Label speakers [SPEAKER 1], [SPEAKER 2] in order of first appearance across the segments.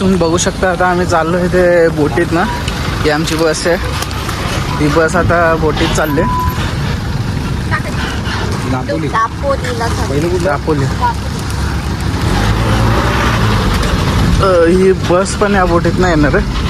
[SPEAKER 1] तुम्ही बघू शकता आता आम्ही चाललो आहे ते बोटीत ना. ही आमची बस आहे. ही बस आता बोटीत चालले.
[SPEAKER 2] दापोली.
[SPEAKER 1] ही बस पण या बोटीत नाही येणार आहे.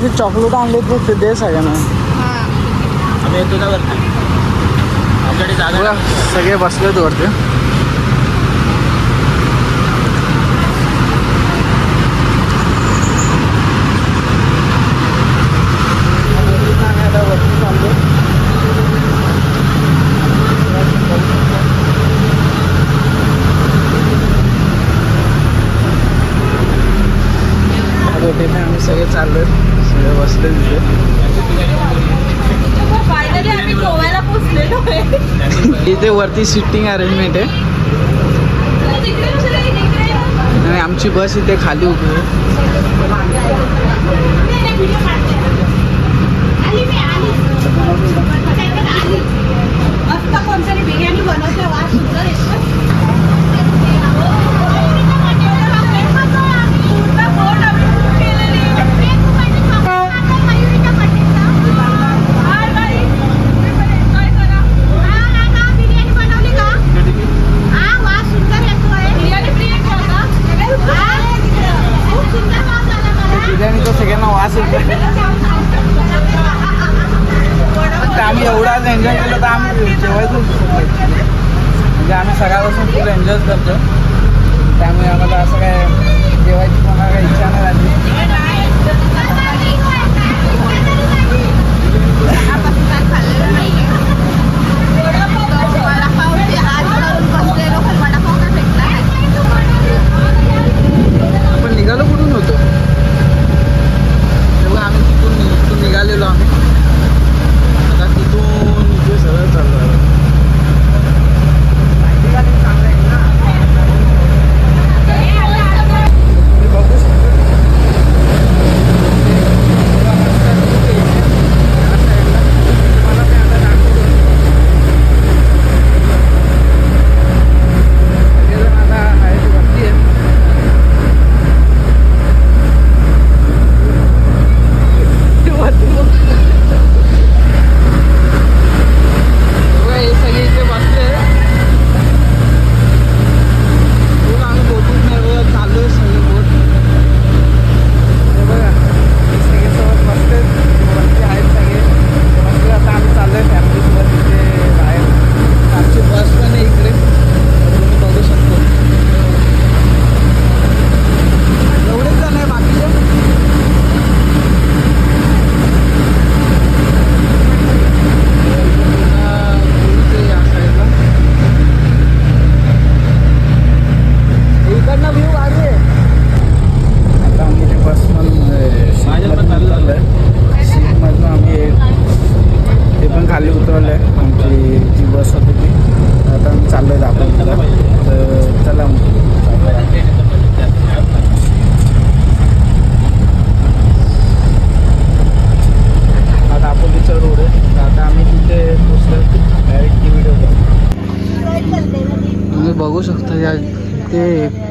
[SPEAKER 1] जे चॉकलेट आणले ते दे सगळ्यांना.
[SPEAKER 2] आम्ही येतो ना वरती जागा
[SPEAKER 1] सगळे बसलेत वरती. आम्ही सगळे चाललोय. सगळे बसले तिथे
[SPEAKER 3] बसलेलो आहे.
[SPEAKER 1] इथे वरती सिटिंग अरेंजमेंट आहे. आणि आमची बस इथे खाली उभी आहे.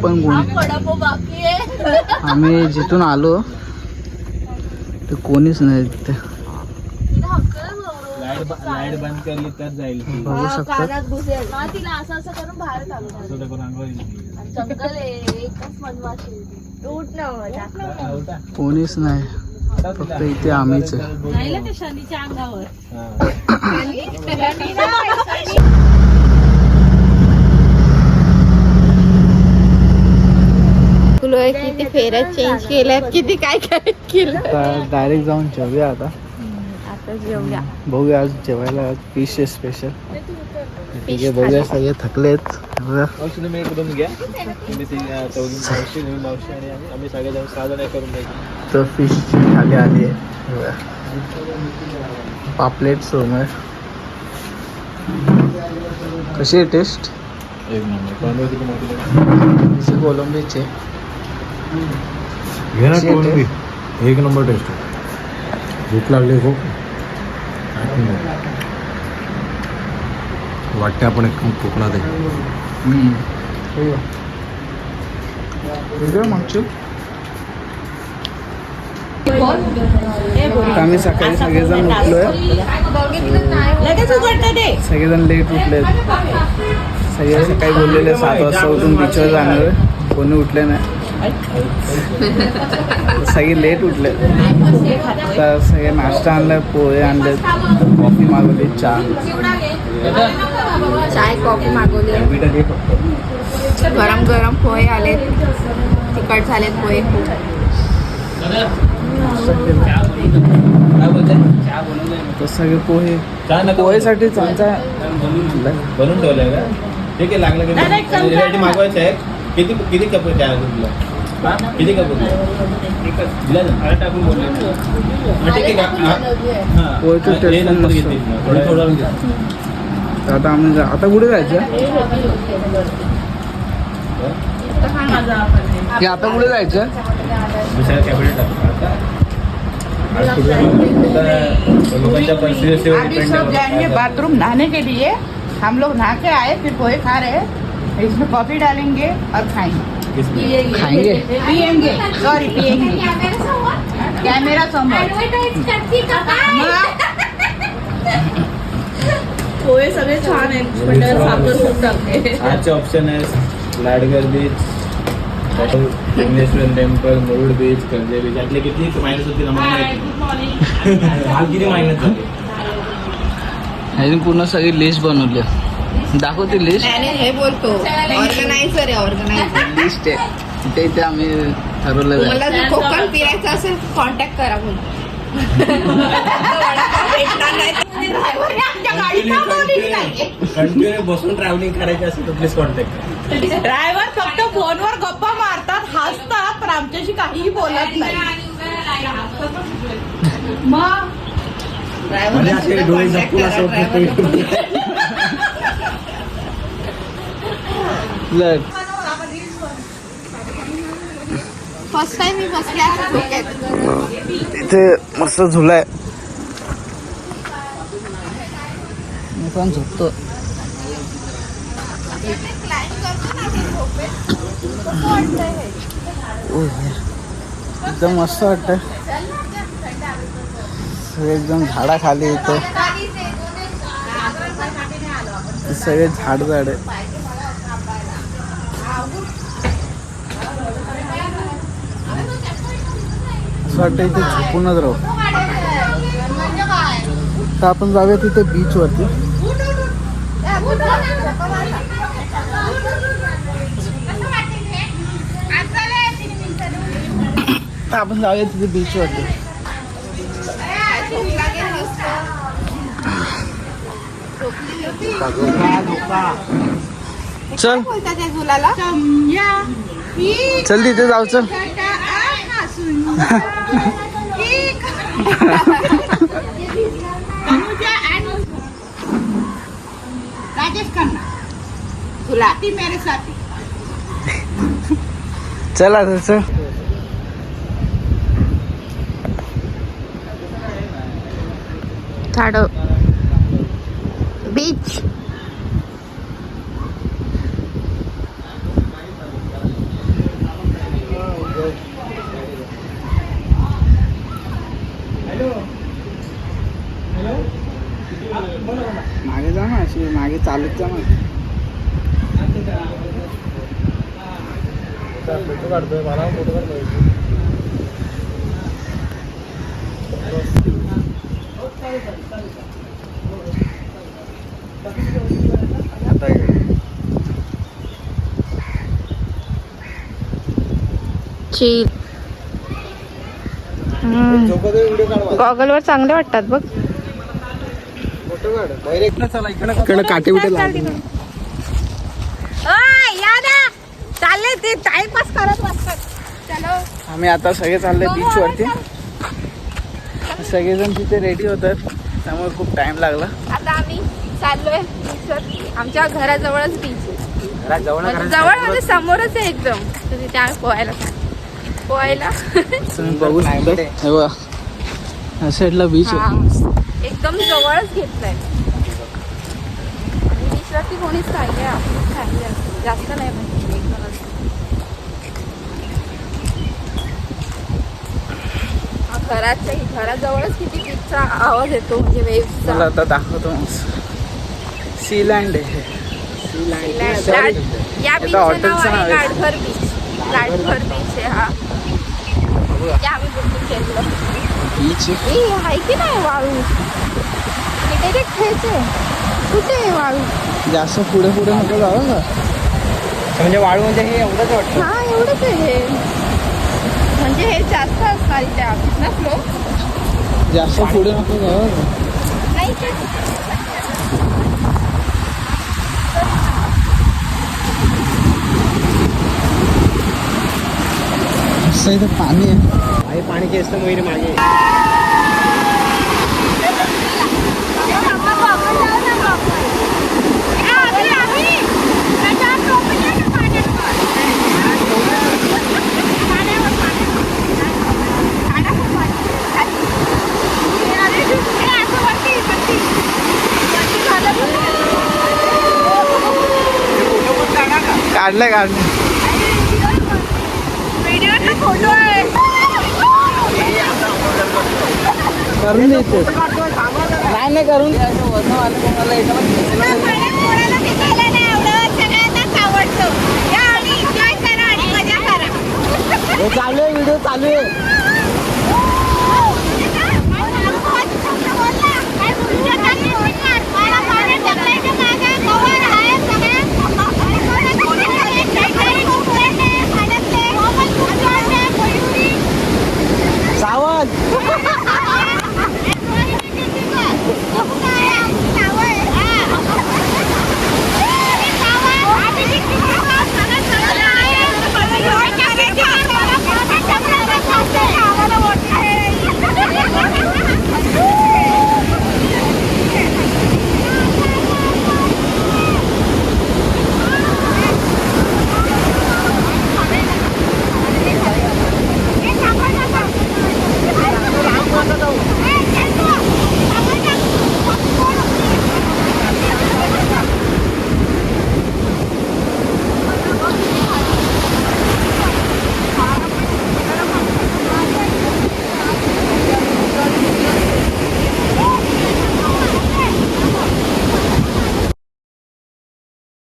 [SPEAKER 1] पण कोण
[SPEAKER 3] बाकी आहे.
[SPEAKER 1] आम्ही जिथून आलो तर कोणीच नाही तिथे.
[SPEAKER 2] लाइट ब- लाइट बंद केली तर जाईल.
[SPEAKER 1] बघू शकता
[SPEAKER 3] कानात घुसेल हा तिला असं करून बाहेर. जंगल.
[SPEAKER 1] कोणीच नाही. फक्त. इथे आम्हीच
[SPEAKER 3] शनीच्या अंगावर.
[SPEAKER 2] हा.
[SPEAKER 3] किती फेऱ्या चेंज केल्यात किती काय काय केलं.
[SPEAKER 1] डायरेक्ट जाऊन जेवूया आता.
[SPEAKER 3] आता जेवूया.
[SPEAKER 1] बघूया आज जेवायला फिश आहे स्पेशल ठीक आहे बघूया सगळे थकलेत.
[SPEAKER 2] तुम्ही एक करून घ्या. तुम्ही ती अं, चौघी मावशी तुम्ही मावशी आणि आम्ही. सगळे जाऊन करून
[SPEAKER 1] तर फिश खाली आली आहे. पापलेट सोमर कशी आहे टेस्ट
[SPEAKER 2] एक नंबर.
[SPEAKER 1] कोलंबीचे
[SPEAKER 4] घे ना कोळंबी
[SPEAKER 1] taste?
[SPEAKER 4] एक नंबर टेस्ट भूक लागली खूप. वाटते आपण एकदम कोकणात आहे.
[SPEAKER 1] आम्ही सकाळी सगळेजण उठलोय.
[SPEAKER 3] ते.
[SPEAKER 1] सगळेजण लेट उठले सगळे सकाळी बोललेले सात वाजता उठून बीचवर जाणार. कोणी उठले नाही. सगळे लेट उठले. तर सगळे नाश्ता आणलाय पोहे आणले कॉफी मागवली चहा.
[SPEAKER 5] चाय कॉफी मागवली. गरम गरम पोहे आले तिखट झालेत पोहे. खूप
[SPEAKER 1] तर सगळे पोहे. पोहेसाठी चमचा
[SPEAKER 2] बनवून ठेवलंय का? ठीक आहे लागलं की मागवायचं आहे किती किती कप चहा तुला किती कप दिला ना टाकून बोलले ठीक आहे का हा. हा.
[SPEAKER 1] पोहेचं
[SPEAKER 2] हे
[SPEAKER 1] taste
[SPEAKER 2] नंतर
[SPEAKER 1] मस्त.
[SPEAKER 2] घेतील मग. थोडं थोडं घ्या.
[SPEAKER 1] तर आता आम्ही आता कुठे जायचं हे आता कुठे जायचं
[SPEAKER 2] दुसऱ्या कॅबिनेट
[SPEAKER 3] अभी सब जाएंगे. बाथरूम नहाने के लिए हम लोग नहा के आए फिर पोहे खा रहे हैं इसमें कॉफी डालेंगे और खाएंगे?
[SPEAKER 1] खाएंगे?
[SPEAKER 3] पिएंगे। सॉरी पिएंगे। कॅमेरा समोर
[SPEAKER 5] पोहे सगळे छान आहेत म्हटलं साखर खूप टाकते
[SPEAKER 2] आजचे ऑप्शन आहे Ladghar beach इंग्लेश्वर temple Murud beach Karje beach यातले किती मायनस होतील आम्हाला माहिती हा? किती मायनस झाले
[SPEAKER 1] ह्याने पूर्ण सगळी लिस्ट बनवली दाखवते लिस्ट
[SPEAKER 5] हे बोलतो. ऑर्गनायझर आहे ऑर्गनायझर
[SPEAKER 1] लिस्ट आहे. तिथे इथे आम्ही ठरवलं
[SPEAKER 5] तुम्हाला जर कोकण फिरायचं असेल कॉन्टॅक्ट करा बोल.
[SPEAKER 2] कंटिन्यू बसून ट्रॅव्हलिंग करायची असेल तर प्लीज कॉन्टॅक्ट
[SPEAKER 3] ड्रायव्हर फक्त फोनवर गप्पा मारतात हसतात पण आमच्याशी काहीही बोलत नाही. मग
[SPEAKER 5] Driver ला सुद्धा contact करा, driver ला. फर्स्ट टाइम मी बसले
[SPEAKER 1] मस्त झुलाय. मी पण झोपतो. ओय, एकदम मस्त वाटतं सगळे एकदम झाडाखाली इथं. सगळे झाड झाड आहे असं वाटतं इथे झोपूनच राहू. तर आपण जाऊया तिथे बीच वरती तर आपण जाऊया तिथे बीच वरती. चल चल तिथे जाऊ चल. चला तस
[SPEAKER 5] झाड बीच
[SPEAKER 1] मागे जा ना अशी मागे चालत जा ना
[SPEAKER 2] फोटो काढतोय मला फोटो काढतोय.
[SPEAKER 5] गॉगल वर चांगले वाटतात बघ.
[SPEAKER 1] इकडे काटे बिटे लावले?
[SPEAKER 5] ते टाइमपास करत बसतात. चलो.
[SPEAKER 1] आम्ही आता सगळे चालले बीच वरती. सगळेजण तिथे रेडी होतात. त्यामुळे खूप टाइम लागला.
[SPEAKER 5] आता आम्ही चाललोय beach वर. आमच्या घराजवळच बीच आहे. म्हणजे जवळ म्हणजे समोरच आहे एकदम. तर तिथे आम्ही पोहायला. पोहायला.
[SPEAKER 1] तुम्ही बघू शकता. बघा. या साईडला बीच
[SPEAKER 5] हा.
[SPEAKER 1] आहे.
[SPEAKER 5] एकदम जवळच घेतलंय. बाकी कोणीच असते जास्त नाही माहिती एक दोन असते हा, घराच्या घराजवळच किती बीचचा आवाज येतो म्हणजे
[SPEAKER 1] मला
[SPEAKER 5] वेव्हचा
[SPEAKER 1] आता दाखवतो. सी लँड आहे सी लँड
[SPEAKER 5] या
[SPEAKER 1] इथं
[SPEAKER 5] बीचचं
[SPEAKER 1] हॉटेलचं
[SPEAKER 5] नाव
[SPEAKER 1] नाव
[SPEAKER 5] आहे बीच बीच हा. ते आम्ही बुकिंग केलं
[SPEAKER 1] बीच
[SPEAKER 5] ए आहे की नाही वाळू? इथे ते खेळते कुठे आहे वाळू?
[SPEAKER 1] जास्त पुढे पुढे नको जाऊ का म्हणजे वाळू म्हणजे हे एवढंच वाटतं.
[SPEAKER 5] हा एवढंच आहे हे. म्हणजे हे जास्त असणार इथे ना फ्लो
[SPEAKER 1] जास्त पुढे नको
[SPEAKER 5] नाही ते
[SPEAKER 1] असं इथं पाणी आहे.
[SPEAKER 2] आहे पाणी जास्त मोहिनी मागे.
[SPEAKER 1] काढलंय काढलं
[SPEAKER 5] आहे.
[SPEAKER 1] करून देते नाही नाही करून चालू आहे व्हिडिओ चालू आहे.